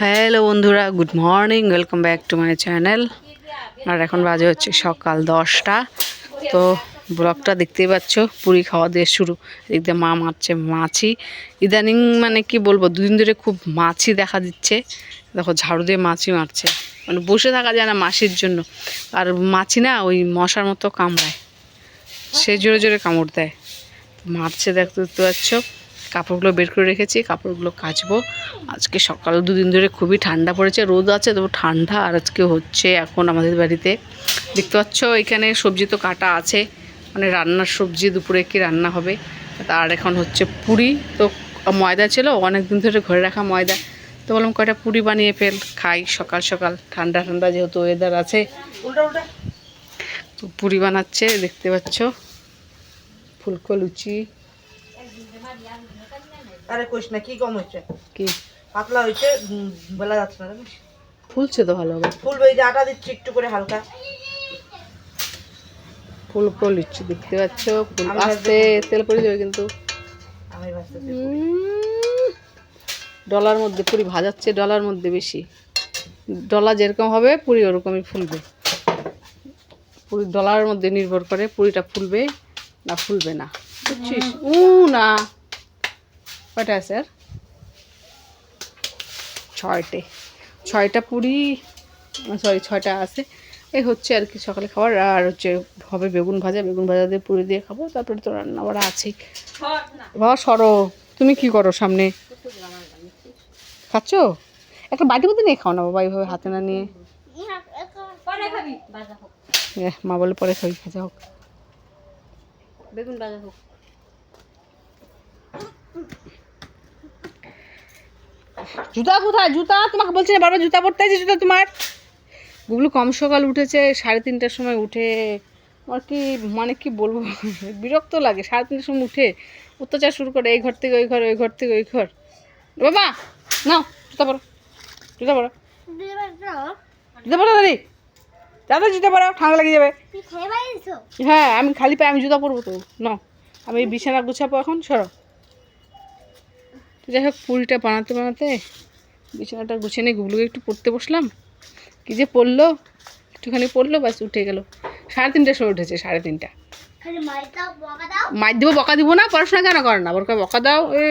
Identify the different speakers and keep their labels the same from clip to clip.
Speaker 1: Hello বন্ধুরা good morning welcome back to my channel আর এখন বাজে হচ্ছে সকাল দশটা। তো ব্লগটা দেখতেই পাচ্ছ, পুরি খাওয়া দিয়ে শুরু। এদিক মা মারছে মাছি। ইদানিং মানে কি বলব, দুদিন ধরে খুব মাছি দেখা দিচ্ছে। দেখো, ঝাড়ু দিয়ে মাছি মারছে। মানে বসে থাকা যায় না মাছির জন্য। আর মাছি না, ওই মশার মতো কামড়ায়। সে জোরে জোরে কামড় দেয়। মারছে দেখতে দেখতে পাচ্ছ। কাপড়গুলো বের করে রেখেছি, কাপড়গুলো কাচবো। আজকে সকাল দুদিন ধরে খুবই ঠান্ডা পড়েছে, রোদ আছে, তবু ঠান্ডা আর আজকে হচ্ছে এখন আমাদের বাড়িতে। দেখতে পাচ্ছ, এখানে সবজি তো কাটা আছে মানে রান্নার সবজি, দুপুরে কি রান্না হবে? আর এখন হচ্ছে পুরি, তো ময়দা ছিল অনেক দিন ধরে ঘরে রাখা ময়দা। তো বললাম কয়টা পুরি বানিয়ে ফেল, খাই সকাল সকাল, ঠান্ডা ঠান্ডা যেহেতু ওয়েদার আছে। তো পুরি বানাচ্ছে, দেখতে পাচ্ছ। ফুলকো, লুচি
Speaker 2: আরে কইস না কি কম হয়েছে
Speaker 1: কি?
Speaker 2: পাতলা হয়েছে বলা যাচ্ছে না
Speaker 1: ফুলছে তো ভালো হবে
Speaker 2: ফুলবে এই যে আটা দিচ্ছি একটু করে হালকা।
Speaker 1: ফুলকো লুচি দেখতে পাচ্ছ ফুল আস্তে তেল পড়ে যাবে কিন্তু। ডলার মধ্যে পুরি ভাজাচ্ছে ডলার মধ্যে বেশি। ডলা যেরকম হবে পুরি ওরকমই ফুলবে। পুরি ডলারের মধ্যে নির্ভর করে পুরিটা ফুলবে না ফুলবে না। বুঝছিস? উ না। কয়টা আছে আর ছয়টে। ছয়টা পুরি সরি ছয়টা আছে। এই হচ্ছে আর কি সকালে খাবার। আর হচ্ছে হবে বেগুন ভাজা। বেগুন ভাজা দিয়ে পুরি দিয়ে খাব। তারপরে তো রান্না বাড়া আছেই বাবা সরো। তুমি কি করো সামনে? খাচ্ছ? একটা বাটি মধ্যে নিয়ে খাও না বাবা এইভাবে হাতে না নিয়ে। মা বলে পরে খাবি ভাজা হোক।
Speaker 2: বেগুন ভাজা হোক।
Speaker 1: জুতা কোথায়? জুতা তোমাকে বলছি না বারবার জুতা পরতে আছে জুতা তোমার। গুগলু কম সকাল উঠেছে সাড়ে তিনটার সময় উঠে। আমার কি মানে কি বলব? বিরক্ত লাগে সাড়ে তিনটার সময় উঠে। অত্যাচার শুরু করে এই ঘর থেকে ওই ঘর ওই ঘর থেকে ওই ঘর। বাবা নাও জুতা পরো জুতা পরো। জুতা পরো দাদি। দাদা জুতা পরো ঠান্ডা লেগে যাবে। হ্যাঁ আমি খালি পায়ে আমি জুতা পরবো তো। নাও আমি বিছানা গুছাবো এখন সরো। তো যাই হোক পুরিটা বানাতে বানাতে বিছানাটা গুছিয়ে নিয়ে গুগলুকে একটু পড়তে বসলাম। কী যে পড়ল? একটুখানি পড়ল ব্যাস উঠে গেল। সাড়ে তিনটার সময় উঠেছে সাড়ে তিনটা। মার দেবো বকা দিব না পড়াশোনা কেন করে না? আবার বকা দাও এ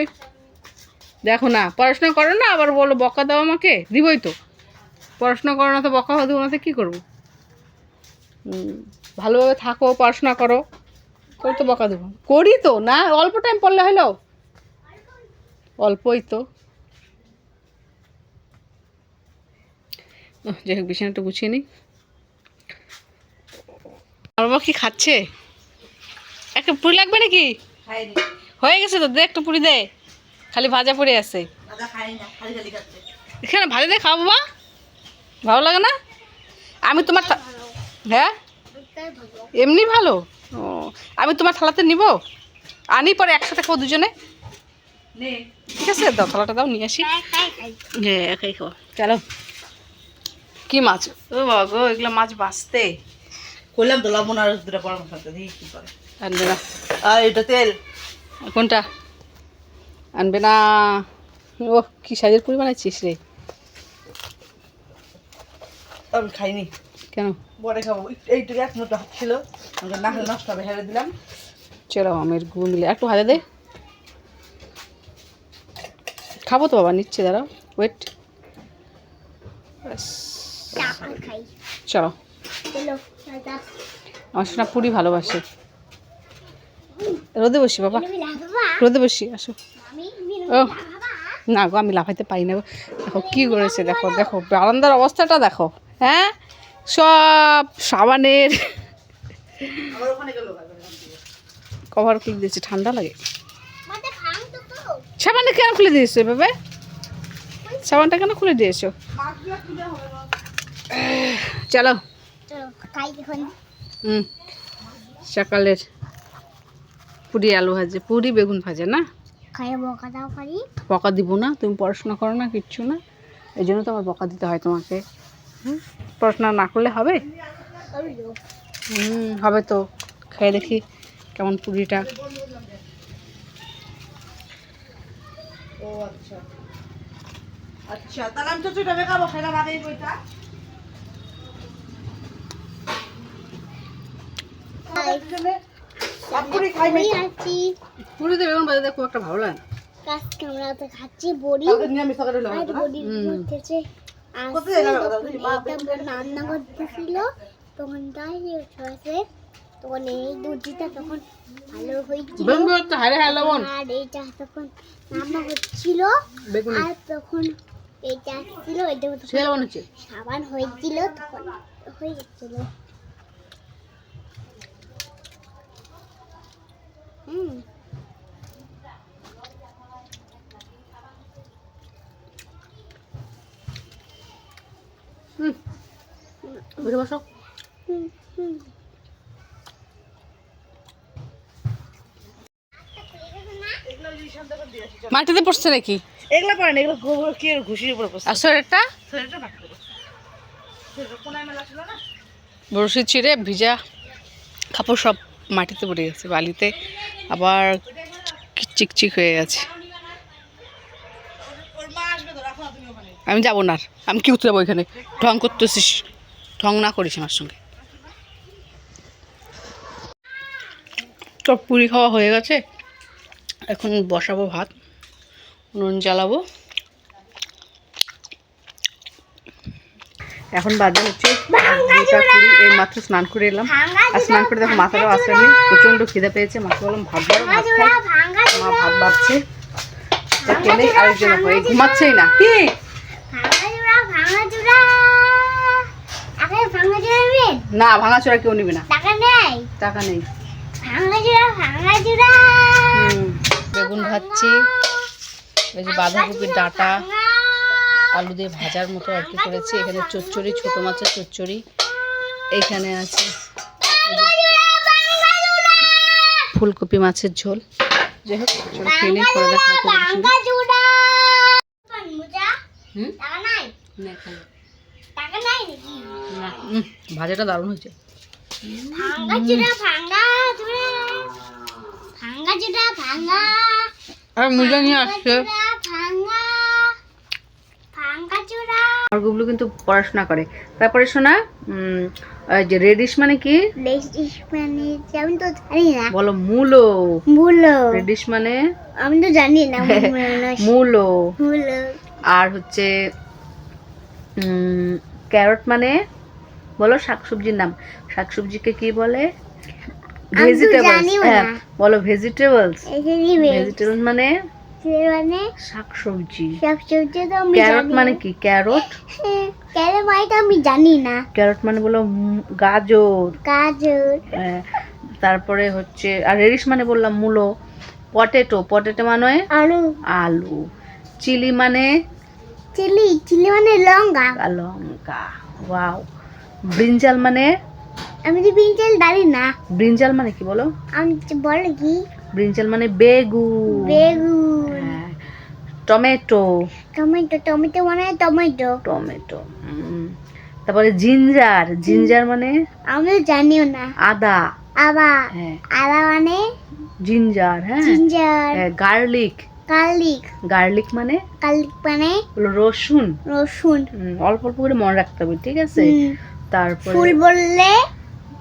Speaker 1: দেখো না পড়াশোনা করো না আবার বলো বকা দাও আমাকে দিবই তো। পড়াশোনা করো না তো বকা দেবো না তো কী করব? ভালোভাবে থাকো পড়াশোনা করো করে তো বকা দেবো। করি তো না অল্প টাইম পড়লে হলো। অল্পই তো। যাই হোক বিছানাটা গুছিয়ে নিই। আমার বাবা কি খাচ্ছে? একটা পুরি লাগবে নাকি? হয়ে গেছে তো দে একটা পুরি দে। খালি ভাজা পড়ে আছে।
Speaker 2: দাদা খাইনি না খালি খালি খাচ্ছে।
Speaker 1: এখানে ভাজা দে খাও বাবা ভালো লাগে না? আমি তোমার থা- হ্যাঁ? এমনি ভালো? ও আমি তোমার থালাতে নিব? আনি পরে একসাথে খাব দুজনে। ঠিক আছে দাও থালাটা দাও নিয়ে আসি। হ্যাঁ একাই খাও। চলো। কি মাছ? ও বাবা গো এগুলো মাছ বাঁচতে।
Speaker 2: কইলাম তো লবণ আর দুটা পরামর্শ করতে দেখি কি করে?
Speaker 1: আনবে না।
Speaker 2: আর এটা তেল।
Speaker 1: কোনটা? আনবে না। ও কি সাজের পুরি বানাচ্ছিস রে?
Speaker 2: আমি খাইনি।
Speaker 1: কেন?
Speaker 2: পরে খাব। এই- এইটুকু এক মতো ছিল। আমাকে না নষ্ট হবে হেরে দিলাম।
Speaker 1: চলো আমের গুড় মিলে একটু ভাজা দে। খাব তো বাবা নিচ্ছে দাঁড়াও ওয়েট চলো। আমার সোনা পুরি ভালোবাসে। রোদে বসি বাবা। রোদে বসি আসো। ও। না গো আমি লাফাইতে পারি না গো। দেখো কী করেছে দেখো দেখো বারান্দার অবস্থাটা দেখো। হ্যাঁ? সব সাবানের
Speaker 2: আমার ওখানে গেল
Speaker 1: কভার খুলে দিয়েছে ঠান্ডা লাগে। সাবানটা কেন খুলে দিয়েছ এভাবে? সাবানটা কেন খুলে দিয়েছ? চলো। হুম, সকালের পুরি আলু ভাজে, পুরি বেগুন ভাজে না? বকা দিব না, তুমি পড়াশোনা করো না, কিচ্ছু না। এই জন্য তো আমার বকা দিতে হয় তোমাকে। হুম, পড়াশোনা না করলে হবে? হুম, হবে তো। খেয়ে দেখি কেমন পুরিটা।
Speaker 2: ও আচ্ছা। আচ্ছা তাহলে আমি চচড়িটা বেকাবো সেটা ভাবে বইটা
Speaker 1: খুব একটা ভালো লাগে না।
Speaker 3: আমরা তো খাচ্ছি বড়ি। করতেছে
Speaker 2: কথা?
Speaker 3: এটা রান্না করতেছিল তখন তাই হয়েছে। তখন এই দুটিটা তখন ভালো হয়েছিল।
Speaker 1: হারে হারে লবণ।
Speaker 3: আর এইটা তখন রান্না হচ্ছিল। আর তখন এইটা আসছিল এটা
Speaker 1: লবণ হচ্ছে।
Speaker 3: সাবান হয়েছিল তখন হয়ে যাচ্ছিল হুম।
Speaker 1: হুম। বসো।
Speaker 3: হুম হুম।
Speaker 1: মাটিতে পড়ছে নাকি?
Speaker 2: এগুলো পড়েন এগুলো গোবর কি ঘুষির উপরে বসে
Speaker 1: আর সোয়েটারটা?
Speaker 2: শরীরটা না না?
Speaker 1: বড়শি ছিঁড়ে ভিজা কাপড় সব মাটিতে পড়ে গেছে বালিতে। আবার চিকচিক হয়ে গেছে।
Speaker 2: না
Speaker 1: আমি যাব না আর। আমি কি উতরাবো এখানে? ঢং করতেছিস ঢং না করিস আমার সঙ্গে। তো পুরি খাওয়া হয়ে গেছে এখন বসাবো ভাত। নুন জ্বালাবো। এখন বাজে হচ্ছে দুটা কুড়ি এই মাত্র স্নান করে এলাম। আর স্নান করে দেখো মাথাটাও আসেনি প্রচণ্ড খিদে পেয়েছে মাকে বললাম
Speaker 3: ভাঙা
Speaker 1: মা ভাত ভাবছে তা আরেকজন ঘুমাচ্ছেই না কি?
Speaker 3: জোড়া ভাঙা
Speaker 1: না ভাঙাচোরা কেউ নিবে না।
Speaker 3: টাকা নেই?
Speaker 1: টাকা নেই। বেগুন ভাজছি। এই যে বাঁধাকপির ডাঁটা, আলু দিয়ে ভাজার মতো আর কি করেছি। এখানে চচ্চড়ি, ছোট মাছের চচ্চড়ি। এইখানে আছে ফুলকপি মাছের ঝোল। যাই হোক, চলো খেয়ে ভাজাটা দারুণ হয়েছে।
Speaker 3: ভাঙা জোড়া ভাঙা জোড়া ভাঙা জোড়া ভাঙা
Speaker 1: আর মুজা নিয়ে আসছে গুবলু কিন্তু পড়াশোনা করে। তারপরে শোনা উম, যে রেডিশ মানে কি?
Speaker 3: লেডিস মানে আমি তো জানি না।
Speaker 1: বলো মূলো।
Speaker 3: মুলো।
Speaker 1: রেডিশ মানে?
Speaker 3: আমি তো জানি না মুলো
Speaker 1: মূলো। আর হচ্ছে ক্যারট মানে? বলো শাকসবজির নাম। শাকসবজিকে কি বলে? ভেজিটেবলস হ্যাঁ। বলো ভেজিটেবলস
Speaker 3: এই যে নিবে
Speaker 1: ভেজিটেবল মানে?
Speaker 3: মানে
Speaker 1: শাকসবজি।
Speaker 3: সব সবজি তো আমি
Speaker 1: ক্যারট মানে কি? ক্যারট
Speaker 3: কেন মাইটা আমি জানি না।
Speaker 1: ক্যারট মানে বলো গাজর।
Speaker 3: গাজর।
Speaker 1: হ্যাঁ, তারপরে হচ্ছে আর রেডিশ মানে বললাম মূলো। পটেটো পটেটো মানে?
Speaker 3: আলু।
Speaker 1: আলু। চিলি মানে?
Speaker 3: চিলি চিলি মানে লঙ্কা।
Speaker 1: লঙ্কা। ওয়াও ব্রিঞ্জাল মানে?
Speaker 3: আমি তো বিঞ্চেল জানি না?
Speaker 1: ব্রিঞ্জাল মানে কি বলো?
Speaker 3: আমি বল কি?
Speaker 1: ব্রিঞ্জাল মানে বেগুন।
Speaker 3: বেগুন।
Speaker 1: হ্যাঁ, টমেটো।
Speaker 3: টমেটো টমেটো মানে টমেটো।
Speaker 1: টমেটো তারপরে জিঞ্জার। জিঞ্জার মানে?
Speaker 3: আমি জানিও না।
Speaker 1: আদা।
Speaker 3: আবার
Speaker 1: হ্যাঁ।
Speaker 3: আদা মানে?
Speaker 1: জিঞ্জার হ্যাঁ।
Speaker 3: জিঞ্জার।
Speaker 1: গার্লিক।
Speaker 3: গার্লিক।
Speaker 1: গার্লিক মানে?
Speaker 3: গার্লিক মানে?
Speaker 1: রসুন।
Speaker 3: রসুন।
Speaker 1: অল্প অল্প করে মনে রাখতে হবে ঠিক আছে। তারপরে
Speaker 3: ফুল বললে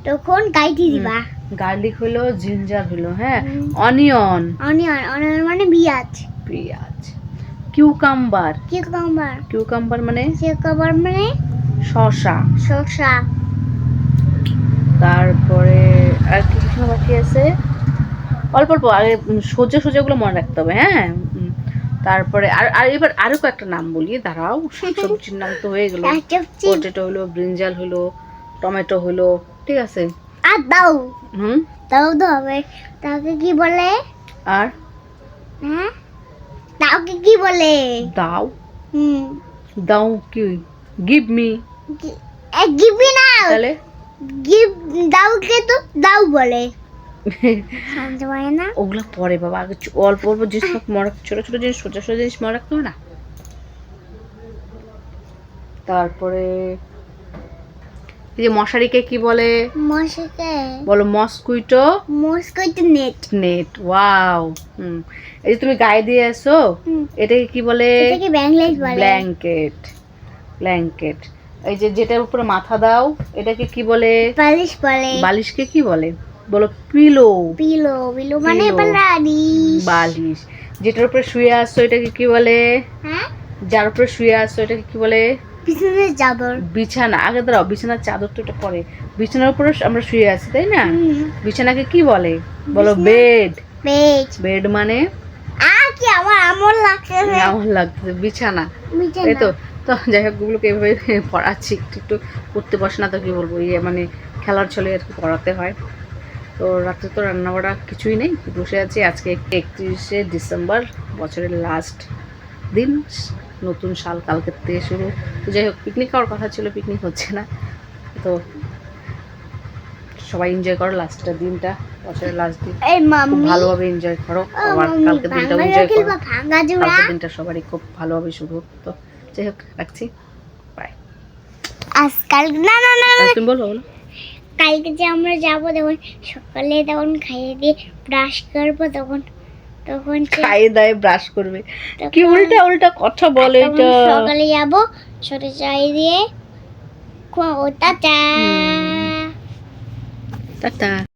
Speaker 3: তখন গাইতে দিবা।
Speaker 1: গার্লিক হলো জিঞ্জার হলো হ্যাঁ? অনিয়ন।
Speaker 3: অনিয়ন অনিয়ন মানে পেঁয়াজ
Speaker 1: পেঁয়াজ কিউকাম্বার।
Speaker 3: কিউকাম্বার।
Speaker 1: কিউকাম্বার মানে?
Speaker 3: কিউকাম্বার মানে
Speaker 1: শসা।
Speaker 3: শসা।
Speaker 1: তারপরে আর কি কিছু বাকি আছে? অল্প অল্প আগে সোজা সোজাগুলো মনে রাখতে হবে হ্যাঁ? তারপরে আর আর এবার আরও কয়েকটা নাম বলি দাঁড়াও। সবজির নাম তো হয়ে গেল। পটেটো হলো ব্রিঞ্জাল হলো টমেটো হলো ঠিক আছে।
Speaker 3: আর দাও।
Speaker 1: হুম?
Speaker 3: দাও তো হবে। তাকে কি বলে?
Speaker 1: আর?
Speaker 3: হ্যাঁ? তাকে কি বলে?
Speaker 1: দাও?
Speaker 3: হুম।
Speaker 1: দাও কি? গিভ মি
Speaker 3: গিবি না
Speaker 1: তাহলে?
Speaker 3: গিভ দাওকে তো দাও বলে। শুনতে না।
Speaker 1: ওগুলো পরে বাবা আগে অল্প অল্প জিনিস মনে ছোট ছোট জিনিস সোজা সোজা জিনিস মনে রাখতে হবে না? তারপরে এই যে মশারিকে কি বলে?
Speaker 3: মশাকে
Speaker 1: বলো mosquito
Speaker 3: mosquito net.
Speaker 1: Net wow হুম। এই যে তুমি গায়ে দিয়ে আসো এটাকে কি বলে?
Speaker 3: এটাকে ব্যাংলেট বলে।
Speaker 1: Blanket blanket. এই যে যেটার উপরে মাথা দাও এটাকে কি বলে?
Speaker 3: বালিশ বলে।
Speaker 1: বালিশকে কি বলে? বলো পিলো।
Speaker 3: পিলো পিলো মানে বালিশ।
Speaker 1: বালিশ। যেটার উপরে শুয়ে আসছো এটাকে কি বলে?
Speaker 3: হ্যাঁ?
Speaker 1: যার উপরে শুয়ে আসছো এটাকে কি বলে?
Speaker 3: পিছনে চাদর।
Speaker 1: বিছানা আগে দাঁড়াও বিছানার চাদর তো এটা পরে। বিছানার উপরে আমরা শুয়ে আছি তাই না? বিছানাকে কি বলে? বলো বেড
Speaker 3: বেড
Speaker 1: বেড মানে?
Speaker 3: আ কি আমার আমল লাগছে।
Speaker 1: আমার লাগতেছে বিছানা। তাই তো তো যাই হোক গুলোকে এভাবে পড়াচ্ছি একটু একটু পড়তে বসে না তো কি বলব ইয়ে মানে খেলার ছলে আর কি পড়াতে হয়। তো রাত্রে তো রান্না বাড়া কিছুই নেই বসে আছি। আজকে একত্রিশে ডিসেম্বর বছরের লাস্ট দিন। নতুন সাল কালকের থেকে শুরু। তো যাই হোক পিকনিক খাওয়ার কথা ছিল পিকনিক হচ্ছে না। তো সবাই এনজয় করো লাস্টটা দিনটা বছরের লাস্ট দিন। ভালোভাবে এনজয় করো। আবার দিনটাও
Speaker 3: ভাঙা
Speaker 1: এনজয় করো। কালকের দিনটা সবারই খুব ভালোভাবে শুরু হোক তো যাই হোক রাখছি। বাই
Speaker 3: আজকাল না না না,
Speaker 1: তুমি বলো বলো।
Speaker 3: কালকে যে আমরা যাব তখন সকালে তখন খাইয়ে দিয়ে ব্রাশ করব তখন তখন
Speaker 1: খাইয়ে দায়ে ব্রাশ করবে। কি উল্টা উল্টা কথা বলে এটা?
Speaker 3: সকালে যাব ছোট চাই দিয়ে টাটা।
Speaker 1: টাটা।